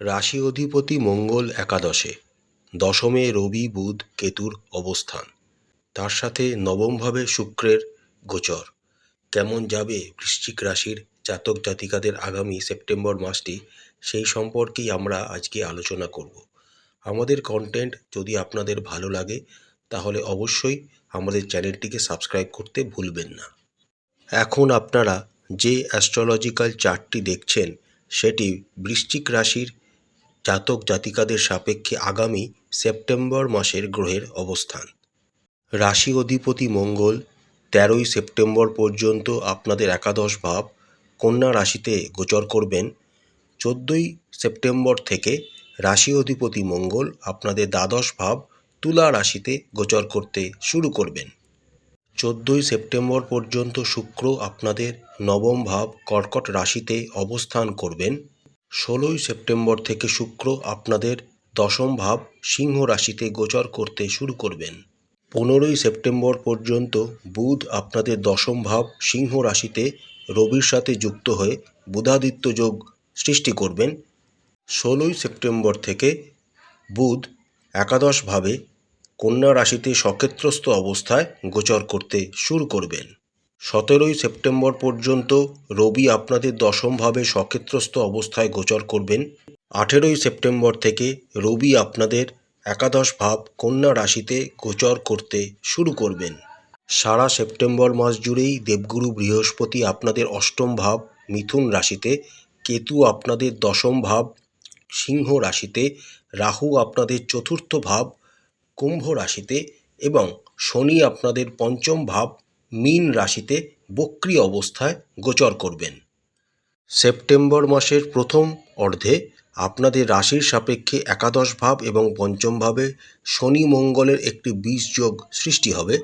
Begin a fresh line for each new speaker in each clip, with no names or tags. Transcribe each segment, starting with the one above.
রাশি অধিপতি মঙ্গল একাদশে, দশমে রবি, বুধ, কেতুর অবস্থান। তার সাথে নবমভাবে শুক্রের গোচর। কেমন যাবে বৃশ্চিক রাশির জাতক জাতিকাদের আগামী সেপ্টেম্বর মাসটি, সেই সম্পর্কেই আমরা আজকে আলোচনা করব। আমাদের কন্টেন্ট যদি আপনাদের ভালো লাগে, তাহলে অবশ্যই আমাদের চ্যানেলটিকে সাবস্ক্রাইব করতে ভুলবেন না। এখন আপনারা যে অ্যাস্ট্রোলজিক্যাল চার্টটি দেখছেন, সেটি বৃশ্চিক রাশির জাতক জাতিকাদের সাপেক্ষে আগামী সেপ্টেম্বর মাসের গ্রহের অবস্থান। রাশি অধিপতি মঙ্গল, তেরোই সেপ্টেম্বর পর্যন্ত আপনাদের একাদশ ভাব কন্যা রাশিতে গোচর করবেন। চোদ্দোই সেপ্টেম্বর থেকে রাশি অধিপতি মঙ্গল আপনাদের দ্বাদশ ভাব তুলা রাশিতে গোচর করতে শুরু করবেন। চোদ্দোই সেপ্টেম্বর পর্যন্ত শুক্র আপনাদের নবম ভাব কর্কট রাশিতে অবস্থান করবেন। ষোলোই সেপ্টেম্বর থেকে শুক্র আপনাদের দশম ভাব সিংহ রাশিতে গোচর করতে শুরু করবেন। পনেরোই সেপ্টেম্বর পর্যন্ত বুধ আপনাদের দশম ভাব সিংহ রাশিতে রবির সাথে যুক্ত হয়ে বুধাদিত্য যোগ সৃষ্টি করবেন। ষোলোই সেপ্টেম্বর থেকে বুধ একাদশভাবে কন্যা রাশিতে সক্ষেত্রস্থ অবস্থায় গোচর করতে শুরু করবেন। সতেরোই সেপ্টেম্বর পর্যন্ত রবি আপনাদের দশমভাবে সক্ষেত্রস্থ অবস্থায় গোচর করবেন। আঠেরোই সেপ্টেম্বর থেকে রবি আপনাদের একাদশ ভাব কন্যা রাশিতে গোচর করতে শুরু করবেন। সারা সেপ্টেম্বর মাস জুড়েই দেবগুরু বৃহস্পতি আপনাদের অষ্টম ভাব মিথুন রাশিতে, কেতু আপনাদের দশম ভাব সিংহ রাশিতে, রাহু আপনাদের চতুর্থ ভাব কুম্ভ রাশিতে এবং শনি আপনাদের পঞ্চম ভাব মীন রাশিতে বক্রী অবস্থায় গোচর করবেন। সেপ্টেম্বর মাসের প্রথম অর্ধে আপনাদের রাশির সাপেক্ষে একাদশ ভাব এবং পঞ্চম ভাবে শনি মঙ্গলের একটি বীজ যোগ সৃষ্টি হবে।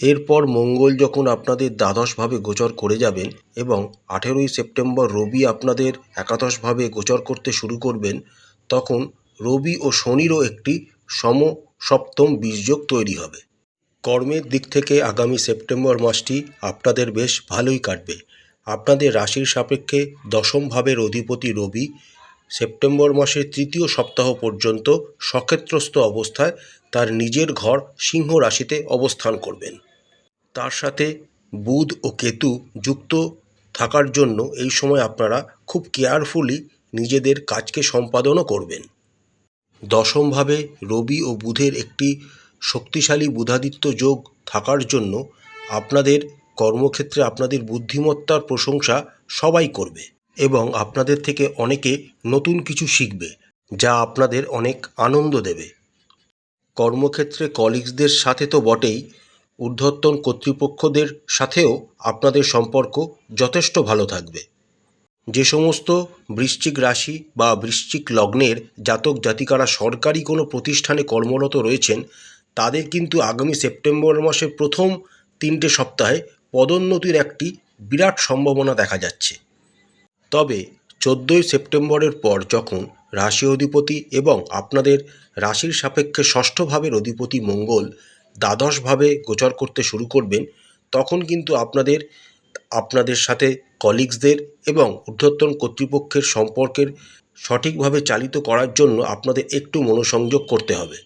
এরপর মঙ্গল যখন আপনাদের দ্বাদশভাবে গোচর করে যাবেন এবং আঠেরোই সেপ্টেম্বর রবি আপনাদের একাদশভাবে গোচর করতে শুরু করবেন, তখন রবি ও শনিরও একটি সম সপ্তম বীজযোগ তৈরি হবে। কর্মের দিক থেকে আগামী সেপ্টেম্বর মাসটি আপনাদের বেশ ভালোই কাটবে। আপনাদের রাশির সাপেক্ষে দশম ভাবের অধিপতি রবি সেপ্টেম্বর মাসের তৃতীয় সপ্তাহ পর্যন্ত সক্ষেত্রস্থ অবস্থায় তার নিজের ঘর সিংহ রাশিতে অবস্থান করবেন। তার সাথে বুধ ও কেতু যুক্ত থাকার জন্য এই সময় আপনারা খুব কেয়ারফুলি নিজেদের কাজকে সম্পাদনও করবেন। দশমভাবে রবি ও বুধের একটি শক্তিশালী বুধাদিত্য যোগ থাকার জন্য আপনাদের কর্মক্ষেত্রে আপনাদের বুদ্ধিমত্তার প্রশংসা সবাই করবে এবং আপনাদের থেকে অনেকে নতুন কিছু শিখবে, যা আপনাদের অনেক আনন্দ দেবে। কর্মক্ষেত্রে কলিগসদের সাথে তো বটেই, ঊর্ধ্বতন কর্তৃপক্ষদের সাথেও আপনাদের সম্পর্ক যথেষ্ট ভালো থাকবে। যে সমস্ত বৃশ্চিক রাশি বা বৃশ্চিক লগ্নের জাতক জাতিকারা সরকারি কোনো প্রতিষ্ঠানে কর্মরত রয়েছেন তাদের কিন্তু আগামী সেপ্টেম্বর মাসের প্রথম তিনটে সপ্তাহে পদোন্নতির একটি বিরাট সম্ভাবনা দেখা যাচ্ছে। তবে চোদ্দোই সেপ্টেম্বরের পর যখন রাশি অধিপতি এবং আপনাদের রাশির সাপেক্ষে ষষ্ঠ ভাবের অধিপতি মঙ্গল দ্বাদশভাবে গোচর করতে শুরু করবেন, তখন কিন্তু আপনাদের আপনাদের সাথে কলিগসদের এবং ঊর্ধ্বতন কর্তৃপক্ষের সম্পর্কের সঠিকভাবে চালিত করার জন্য আপনাদের একটু মনোসংযোগ করতে হবে।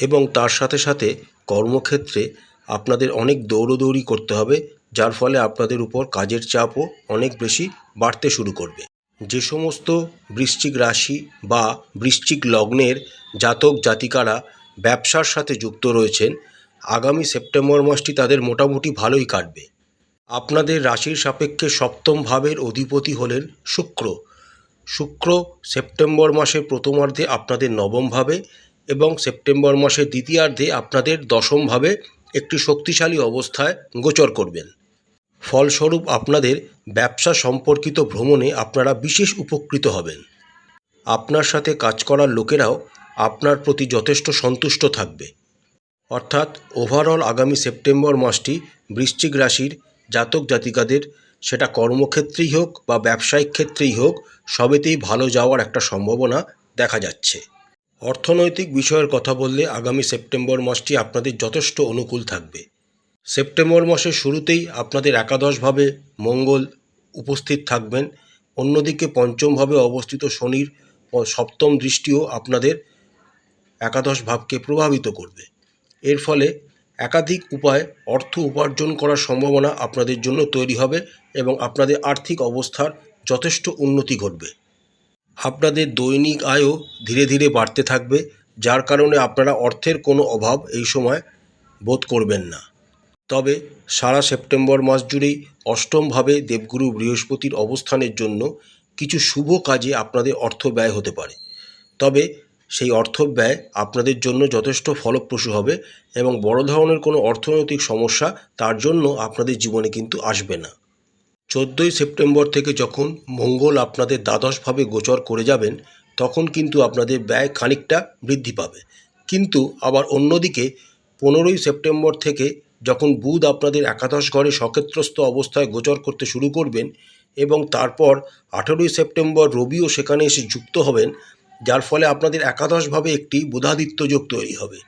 এবং তার সাথে সাথে কর্মক্ষেত্রে আপনাদের অনেক দৌড়দৌড়ি করতে হবে, যার ফলে আপনাদের উপর কাজের চাপও অনেক বেশি বাড়তে শুরু করবে। যে সমস্ত বৃশ্চিক রাশি বা বৃশ্চিক লগ্নের জাতক জাতিকারা ব্যবসার সাথে যুক্ত রয়েছেন, আগামী সেপ্টেম্বর মাসটি তাদের মোটামুটি ভালোই কাটবে। আপনাদের রাশির সাপেক্ষে সপ্তম ভাবের অধিপতি হলেন শুক্র। শুক্র সেপ্টেম্বর মাসের প্রথমার্ধে আপনাদের নবম ভাবে এবং সেপ্টেম্বর মাসের দ্বিতীয়ার্ধে আপনাদের দশম ভাবে একটি শক্তিশালী অবস্থায় গোচর করবেন। ফলস্বরূপ আপনাদের ব্যবসা সম্পর্কিত ভ্রমণে আপনারা বিশেষ উপকৃত হবেন। আপনার সাথে কাজ করার লোকেরাও আপনার প্রতি যথেষ্ট সন্তুষ্ট থাকবে। অর্থাৎ ওভারঅল আগামী সেপ্টেম্বর মাসটি বৃশ্চিক রাশির জাতক জাতিকাদের, সেটা কর্মক্ষেত্রেই হোক বা ব্যবসায়িক ক্ষেত্রেই হোক, সবেতেই ভালো যাওয়ার একটা সম্ভাবনা দেখা যাচ্ছে। অর্থনৈতিক বিষয়ের কথা বললে আগামী সেপ্টেম্বর মাসটি আপনাদের যথেষ্ট অনুকূল থাকবে। সেপ্টেম্বর মাসের শুরুতেই আপনাদের একাদশভাবে মঙ্গল উপস্থিত থাকবেন। অন্যদিকে পঞ্চমভাবে অবস্থিত শনির সপ্তম দৃষ্টিও আপনাদের একাদশ ভাবকে প্রভাবিত করবে। এর ফলে একাধিক উপায়ে অর্থ উপার্জন করার সম্ভাবনা আপনাদের জন্য তৈরি হবে এবং আপনাদের আর্থিক অবস্থার যথেষ্ট উন্নতি ঘটবে। আপনাদের দৈনিক আয়ও ধীরে ধীরে বাড়তে থাকবে, যার কারণে আপনারা অর্থের কোনো অভাব এই সময় বোধ করবেন না। তবে সারা সেপ্টেম্বর মাস জুড়েই অষ্টমভাবে দেবগুরু বৃহস্পতির অবস্থানের জন্য কিছু শুভ কাজে আপনাদের অর্থ ব্যয় হতে পারে। তবে সেই অর্থ ব্যয় আপনাদের জন্য যথেষ্ট ফলপ্রসূ হবে এবং বড় ধরনের কোনো অর্থনৈতিক সমস্যা তার জন্য আপনাদের জীবনে কিন্তু আসবে না। চোদ্দোই সেপ্টেম্বর থেকে যখন মঙ্গল আপনাদের দ্বাদশভাবে গোচর করে যাবেন, তখন কিন্তু আপনাদের ব্যয় খানিকটা বৃদ্ধি পাবে। কিন্তু আবার অন্যদিকে, পনেরোই সেপ্টেম্বর থেকে যখন বুধ আপনাদের একাদশ ঘরে সক্ষেত্রস্থ অবস্থায় গোচর করতে শুরু করবেন এবং তারপর আঠেরোই সেপ্টেম্বর রবিও সেখানে এসে যুক্ত হবেন, যার ফলে আপনাদের একাদশভাবে একটি বুধাদিত্য যোগ তৈরি হবে,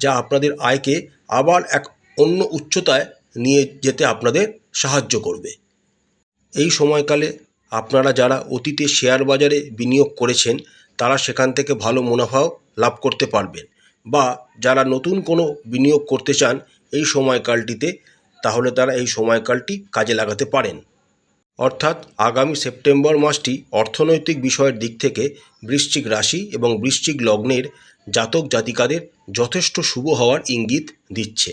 যা আপনাদের আয়কে আবার এক অন্য উচ্চতায় নিয়ে যেতে আপনাদের সাহায্য করবে। এই সময়কালে আপনারা যারা অতীতে শেয়ার বাজারে বিনিয়োগ করেছেন, তারা সেখান থেকে ভালো মুনাফাও লাভ করতে পারবেন। বা যারা নতুন কোনো বিনিয়োগ করতে চান এই সময়কালটিতে, তাহলে তারা এই সময়কালটি কাজে লাগাতে পারেন। অর্থাৎ আগামী সেপ্টেম্বর মাসটি অর্থনৈতিক বিষয়ের দিক থেকে বৃশ্চিক রাশি এবং বৃশ্চিক লগ্নের জাতক জাতিকাদের যথেষ্ট শুভ হওয়ার ইঙ্গিত দিচ্ছে।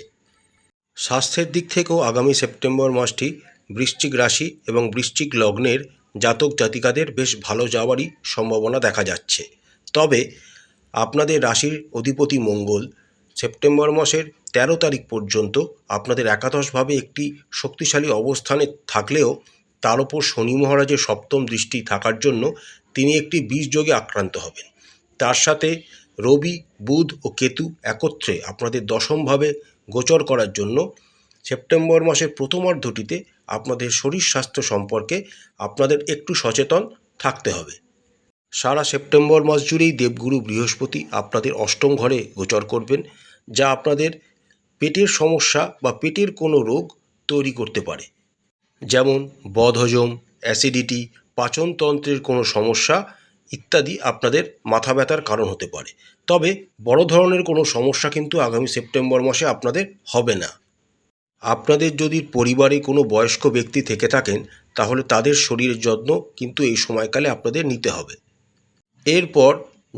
স্বাস্থ্যের দিক থেকেও আগামী সেপ্টেম্বর মাসটি বৃশ্চিক রাশি এবং বৃশ্চিক লগ্নের জাতক জাতিকাদের বেশ ভালো যাওয়ারই সম্ভাবনা দেখা যাচ্ছে। তবে আপনাদের রাশির অধিপতি মঙ্গল সেপ্টেম্বর মাসের তেরো তারিখ পর্যন্ত আপনাদের একাদশভাবে একটি শক্তিশালী অবস্থানে থাকলেও তার ওপর শনি মহারাজের সপ্তম দৃষ্টি থাকার জন্য তিনি একটি বীজ যোগে আক্রান্ত হবেন। তার সাথে রবি, বুধ ও কেতু একত্রে আপনাদের দশমভাবে গোচর করার জন্য সেপ্টেম্বর মাসের প্রথমার্ধটিতে আপনাদের শরীর স্বাস্থ্য সম্পর্কে আপনাদের একটু সচেতন থাকতে হবে। সারা সেপ্টেম্বর মাস জুড়েই দেবগুরু বৃহস্পতি আপনাদের অষ্টম ঘরে গোচর করবেন, যা আপনাদের পেটের সমস্যা বা পেটের কোনো রোগ তৈরি করতে পারে। যেমন বদহজম, অ্যাসিডিটি, পাচনতন্ত্রের কোনো সমস্যা ইত্যাদি আপনাদের মাথা ব্যথার কারণ হতে পারে। তবে বড় ধরনের কোনো সমস্যা কিন্তু আগামী সেপ্টেম্বর মাসে আপনাদের হবে না। আপনাদের যদি পরিবারে কোনো বয়স্ক ব্যক্তি থেকে থাকেন, তাহলে তাদের শরীরের যত্ন কিন্তু এই সময়কালে আপনাদের নিতে হবে। এরপর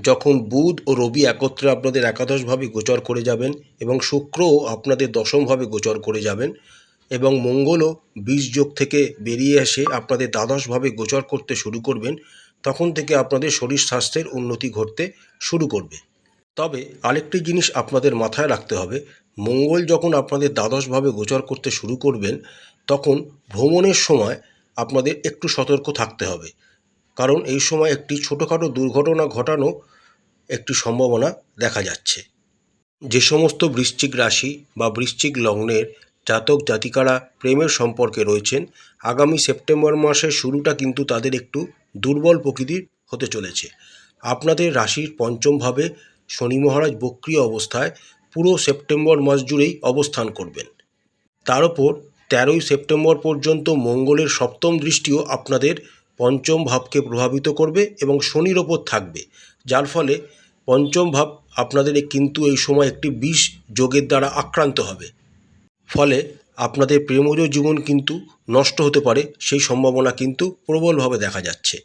যখন বুধ ও রবি একত্রে আপনাদের একাদশভাবে গোচর করে যাবেন এবং শুক্রও আপনাদের দশমভাবে গোচর করে যাবেন এবং মঙ্গলও বীজ যোগ থেকে বেরিয়ে এসে আপনাদের দ্বাদশভাবে গোচর করতে শুরু করবেন, তখন থেকে আপনাদের শরীর স্বাস্থ্যের উন্নতি ঘটতে শুরু করবে। তবে আরেকটি জিনিস আপনাদের মাথায় রাখতে হবে মঙ্গল যখন আপনাদের দ্বাদশভাবে গোচর করতে শুরু করবেন, তখন ভ্রমণের সময় আপনাদের একটু সতর্ক থাকতে হবে। কারণ এই সময় একটি ছোটোখাটো দুর্ঘটনা ঘটানো একটি সম্ভাবনা দেখা যাচ্ছে। যে সমস্ত বৃশ্চিক রাশি বা বৃশ্চিক লগ্নের জাতক জাতিকারা প্রেমের সম্পর্কে রয়েছেন, আগামী সেপ্টেম্বর মাসের শুরুটা কিন্তু তাদের একটু দুর্বল প্রকৃতির হতে চলেছে। আপনাদের রাশির পঞ্চমভাবে শনি মহারাজ বক্রিয় অবস্থায় পুরো সেপ্টেম্বর মাস জুড়েই অবস্থান করবেন। তার ওপর তেরোই সেপ্টেম্বর পর্যন্ত মঙ্গলের সপ্তম দৃষ্টিও আপনাদের পঞ্চম ভাবকে প্রভাবিত করবে এবং শনির ওপর থাকবে। যার ফলে পঞ্চম ভাব আপনাদের কিন্তু এই সময় একটি বিষ যোগের দ্বারা আক্রান্ত হবে। ফলে আপনাদের প্রেমজ জীবন কিন্তু নষ্ট হতে পারে, সেই সম্ভাবনা কিন্তু প্রবলভাবে দেখা যাচ্ছে।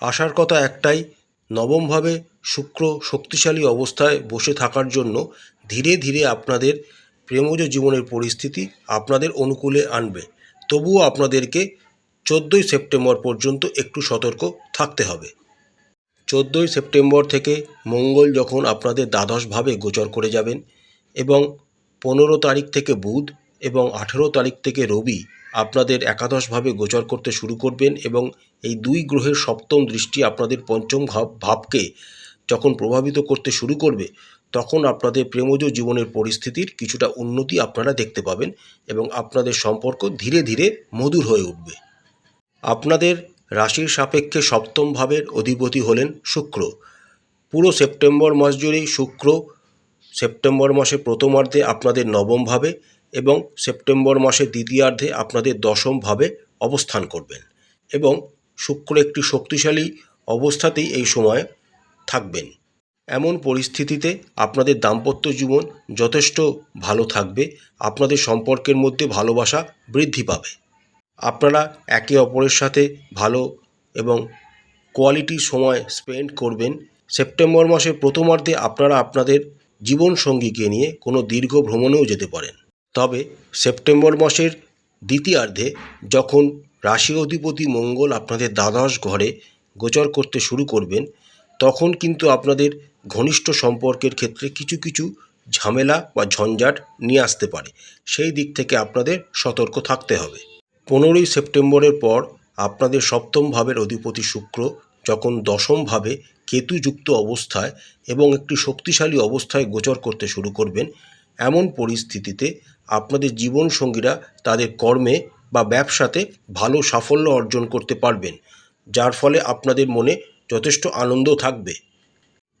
আসার কথা একটাই নবমভাবে শুক্র শক্তিশালী অবস্থায় বসে থাকার জন্য ধীরে ধীরে আপনাদের প্রেমজ জীবনের পরিস্থিতি আপনাদের অনুকূলে আনবে। তবুও আপনাদেরকে চোদ্দোই সেপ্টেম্বর পর্যন্ত একটু সতর্ক থাকতে হবে। চোদ্দোই সেপ্টেম্বর থেকে মঙ্গল যখন আপনাদের দ্বাদশভাবে গোচর করে যাবেন এবং পনেরো তারিখ থেকে বুধ এবং আঠেরো তারিখ থেকে রবি আপনাদের একাদশভাবে গোচর করতে শুরু করবেন এবং এই দুই গ্রহের সপ্তম দৃষ্টি আপনাদের পঞ্চম ভাব ভাবকে যখন প্রভাবিত করতে শুরু করবে, তখন আপনাদের প্রেমজ জীবনের পরিস্থিতির কিছুটা উন্নতি আপনারা দেখতে পাবেন এবং আপনাদের সম্পর্ক ধীরে ধীরে মধুর হয়ে উঠবে। আপনাদের রাশির সাপেক্ষে সপ্তম ভাবের অধিপতি হলেন শুক্র। পুরো সেপ্টেম্বর মাস জুড়েই শুক্র সেপ্টেম্বর মাসে প্রথমার্ধে আপনাদের নবম ভাবে এবং সেপ্টেম্বর মাসের দ্বিতীয়ার্ধে আপনাদের দশম ভাবে অবস্থান করবেন এবং শুক্র একটি শক্তিশালী অবস্থাতেই এই সময় থাকবেন। এমন পরিস্থিতিতে আপনাদের দাম্পত্য জীবন যথেষ্ট ভালো থাকবে, আপনাদের সম্পর্কের মধ্যে ভালোবাসা বৃদ্ধি পাবে। আপনারা একে অপরের সাথে ভালো এবং কোয়ালিটি সময় স্পেন্ড করবেন। সেপ্টেম্বর মাসের প্রথমার্ধে আপনারা আপনাদের জীবনসঙ্গীকে নিয়ে কোনো দীর্ঘ ভ্রমণেও যেতে পারেন। তবে সেপ্টেম্বর মাসের দ্বিতীয়ার্ধে যখন রাশি অধিপতি মঙ্গল আপনাদের দ্বাদশ ঘরে গোচর করতে শুরু করবেন, তখন কিন্তু আপনাদের ঘনিষ্ঠ সম্পর্কের ক্ষেত্রে কিছু কিছু ঝামেলা বা ঝঞ্ঝাট নিয়ে আসতে পারে। সেই দিক থেকে আপনাদের সতর্ক থাকতে হবে। পনেরোই সেপ্টেম্বরের পর আপনাদের সপ্তম ভাবের অধিপতি শুক্র যখন দশম ভাবে কেতুযুক্ত অবস্থায় এবং একটি শক্তিশালী অবস্থায় গোচর করতে শুরু করবেন, এমন পরিস্থিতিতে আপনাদের জীবনসঙ্গীরা তাদের কর্মে বা ব্যবসাতে ভালো সাফল্য অর্জন করতে পারবেন, যার ফলে আপনাদের মনে যথেষ্ট আনন্দ থাকবে।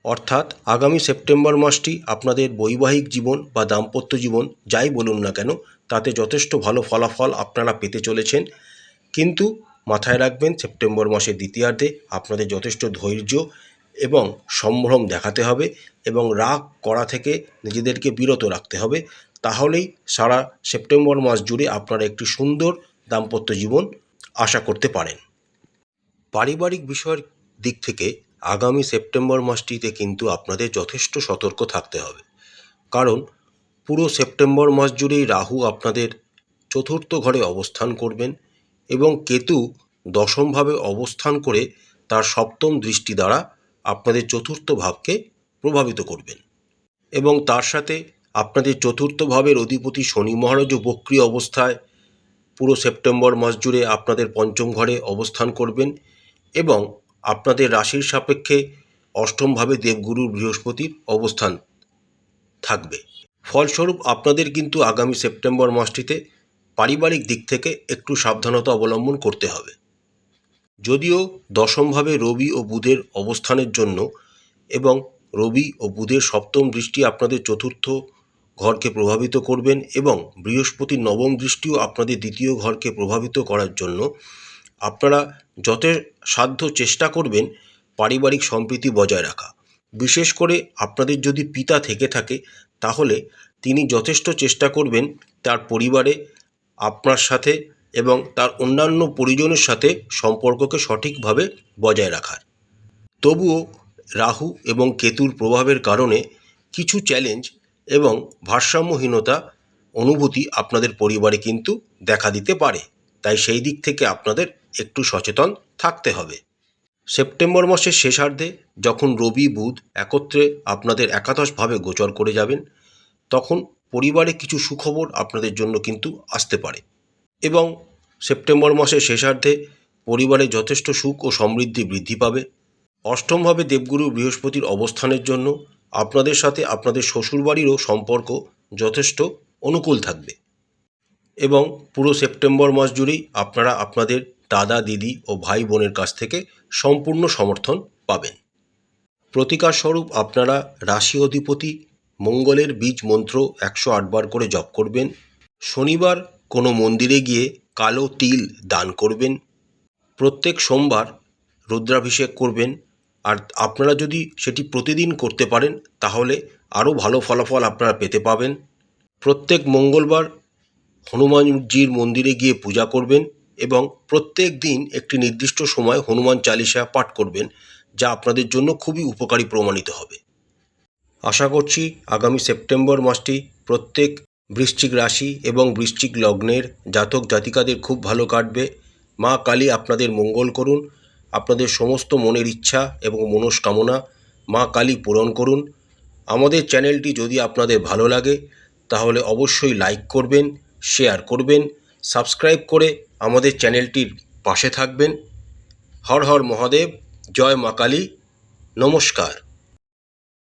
অর্থাৎ আগামী সেপ্টেম্বর মাসটি আপনাদের বৈবাহিক জীবন বা দাম্পত্য জীবন যাই বলুন না কেন, তাতে যথেষ্ট ভালো ফলাফল আপনারা পেতে চলেছেন। কিন্তু মাথায় রাখবেন, সেপ্টেম্বর মাসের দ্বিতীয়ার্ধে আপনাদের যথেষ্ট ধৈর্য এবং সম্ভ্রম দেখাতে হবে এবং রাগ করা থেকে নিজেদেরকে বিরত রাখতে হবে। তাহলেই সারা সেপ্টেম্বর মাস জুড়ে আপনারা একটি সুন্দর দাম্পত্য জীবন আশা করতে পারেন। পারিবারিক বিষয়ের দিক থেকে আগামী সেপ্টেম্বর মাসটিতে কিন্তু আপনাদের যথেষ্ট সতর্ক থাকতে হবে। কারণ পুরো সেপ্টেম্বর মাস জুড়েই রাহু আপনাদের চতুর্থ ঘরে অবস্থান করবেন এবং কেতু দশমভাবে অবস্থান করে তার সপ্তম দৃষ্টি দ্বারা আপনাদের চতুর্থ ভাবকে প্রভাবিত করবেন। এবং তার সাথে আপনাদের চতুর্থ ভাবের অধিপতি শনি মহারাজও বক্রী অবস্থায় পুরো সেপ্টেম্বর মাস জুড়ে আপনাদের পঞ্চম ঘরে অবস্থান করবেন এবং আপনাদের রাশির সাপেক্ষে অষ্টমভাবে দেবগুরু বৃহস্পতির অবস্থান থাকবে। ফলস্বরূপ আপনাদের কিন্তু আগামী সেপ্টেম্বর মাসটিতে পারিবারিক দিক থেকে একটু সাবধানতা অবলম্বন করতে হবে। যদিও দশমভাবে রবি ও বুধের অবস্থানের জন্য এবং রবি ও বুধের সপ্তম দৃষ্টি আপনাদের চতুর্থ ঘরকে প্রভাবিত করবেন এবং বৃহস্পতির নবম দৃষ্টিও আপনাদের দ্বিতীয় ঘরকে প্রভাবিত করার জন্য আপনারা যত সাধ্য চেষ্টা করবেন পারিবারিক সম্প্রীতি বজায় রাখা। বিশেষ করে আপনাদের যদি পিতা থেকে থাকে, তাহলে তিনি যথেষ্ট চেষ্টা করবেন তার পরিবারে, আপনার সাথে এবং তার অন্যান্য পরিজনের সাথে সম্পর্ককে সঠিকভাবে বজায় রাখার। তবুও রাহু এবং কেতুর প্রভাবের কারণে কিছু চ্যালেঞ্জ এবং ভারসাম্যহীনতা অনুভূতি আপনাদের পরিবারে কিন্তু দেখা দিতে পারে। তাই সেই দিক থেকে আপনাদের একটু সচেতন থাকতে হবে। সেপ্টেম্বর মাসের শেষার্ধে যখন রবি বুধ একত্রে আপনাদের একাদশভাবে গোচর করে যাবেন, তখন পরিবারে কিছু সুখবর আপনাদের জন্য কিন্তু আসতে পারে। এবং সেপ্টেম্বর মাসের শেষার্ধে পরিবারে যথেষ্ট সুখ ও সমৃদ্ধি বৃদ্ধি পাবে। অষ্টমভাবে দেবগুরু বৃহস্পতির অবস্থানের জন্য আপনাদের সাথে আপনাদের শ্বশুরবাড়িরও সম্পর্ক যথেষ্ট অনুকূল থাকবে। এবং পুরো সেপ্টেম্বর মাস জুড়েই আপনারা আপনাদের দাদা, দিদি ও ভাই বোনের কাছ থেকে সম্পূর্ণ সমর্থন পাবেন। প্রতিকার স্বরূপ আপনারা রাশি অধিপতি মঙ্গলের বীজ মন্ত্র একশো আটবার করে জপ করবেন। শনিবার কোনো মন্দিরে গিয়ে কালো তিল দান করবেন। প্রত্যেক সোমবার রুদ্রাভিষেক করবেন। আর আপনারা যদি সেটি প্রতিদিন করতে পারেন, তাহলে আরও ভালো ফলাফল আপনারা পেতে পাবেন। প্রত্যেক মঙ্গলবার হনুমানজির মন্দিরে গিয়ে পূজা করবেন এবং প্রত্যেক দিন একটি নির্দিষ্ট সময় হনুমান চালিসা পাঠ করবেন, যা আপনাদের জন্য খুবই উপকারী প্রমাণিত হবে। আশা করছি আগামী সেপ্টেম্বর মাসটি প্রত্যেক বৃশ্চিক রাশি এবং বৃশ্চিক লগ্নের জাতক জাতিকাদের খুব ভালো কাটবে। মা কালী আপনাদের মঙ্গল করুন। আপনাদের সমস্ত মনের ইচ্ছা এবং মনস্কামনা মা কালী পূরণ করুন। আমাদের চ্যানেলটি যদি আপনাদের ভালো লাগে, তাহলে অবশ্যই লাইক করবেন, শেয়ার করবেন, সাবস্ক্রাইব করে আমাদের চ্যানেলটির পাশে থাকবেন। হর হর মহাদেব, জয় মা কালী, নমস্কার।